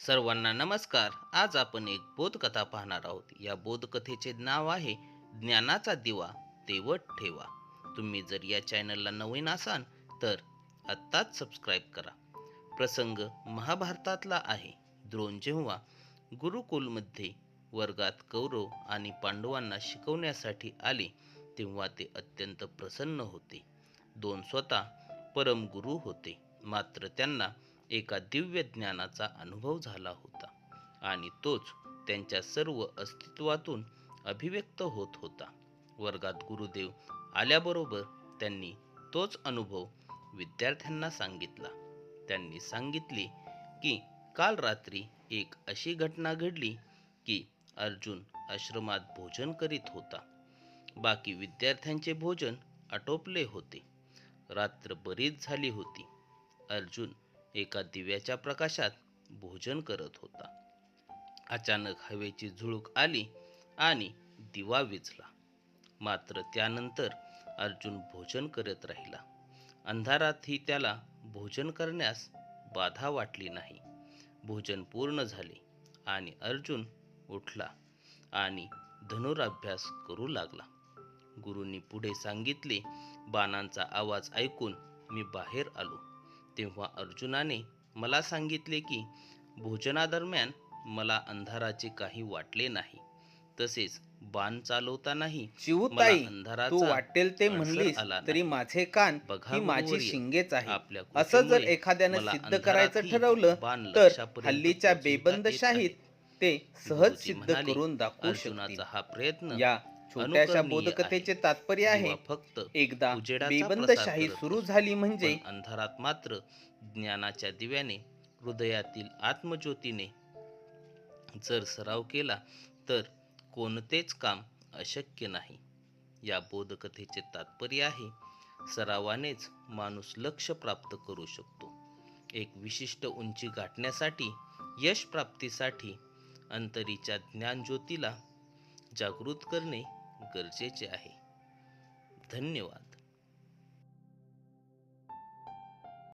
सर्वांना नमस्कार. आज आपण एक बोधकथा पाहणार आहोत. या बोधकथेचे नाव आहे ज्ञानाचा दिवा तेवट ठेवा. तुम्ही जर या चॅनलला नवीन असाल तर आत्ताच सबस्क्राईब करा. प्रसंग महाभारतातला आहे. द्रोण जेव्हा गुरुकुलमध्ये वर्गात कौरव आणि पांडवांना शिकवण्यासाठी आले तेव्हा ते अत्यंत प्रसन्न होते. दोन स्वतः परमगुरू होते. मात्र त्यांना एका दिव्य ज्ञानाचा अनुभव झाला होता आणि तोच त्यांच्या सर्व अस्तित्वातून अभिव्यक्त होत होता. वर्गात गुरुदेव आल्याबरोबर त्यांनी तोच अनुभव विद्यार्थ्यांना सांगितला. त्यांनी सांगितले की काल रात्री एक अशी घटना घडली की अर्जुन आश्रमात भोजन करीत होता. बाकी विद्यार्थ्यांचे भोजन आटोपले होते. रात्र बरीच झाली होती. अर्जुन एका दिव्याच्या प्रकाशात भोजन करत होता. अचानक हवेची झुळूक आली आणि दिवा विजला मात्र त्यानंतर अर्जुन भोजन करत राहिला. अंधारातही त्याला भोजन करण्यास बाधा वाटली नाही. भोजन पूर्ण झाले आणि अर्जुन उठला आणि धनुराभ्यास करू लागला. गुरुंनी पुढे सांगितले बाणांचा आवाज ऐकून मी बाहेर आलो. तेव्हा अर्जुनाने मला सांगितले की भोजनादरम्यान मला अंधाराचे काही वाटले नाही तसेच बाण चालवतानाही शिवताई तू वाटेल ते म्हणलीस. तरी माझे कान बघा ही माझी शिंगेच आहे असं जर एखाद्यानं सिद्ध करायचं ठरवलं तर हल्लीच्या बेबंदशाहीत. ते सहज सिद्ध करून दाखवू शकतील हा प्रयत्न या छोट्याशा बोधकथेचे. तात्पर्य आहे फक्त एकदा बेबंदशाही सुरू. झाली म्हणजे अंधारात मात्र ज्ञानाच्या दिव्याने हृदयातील आत्मज्योतीने जर सराव केला तर कोणतेच काम अशक्य नाही या बोधकथेचे तात्पर्य आहे सरावानेच माणूस लक्ष प्राप्त करू शकतो एक विशिष्ट उंची गाठण्यासाठी यश प्राप्तीसाठी अंतरीच्या ज्ञानज्योतीला जागृत करणे गरजेचे आहे. धन्यवाद.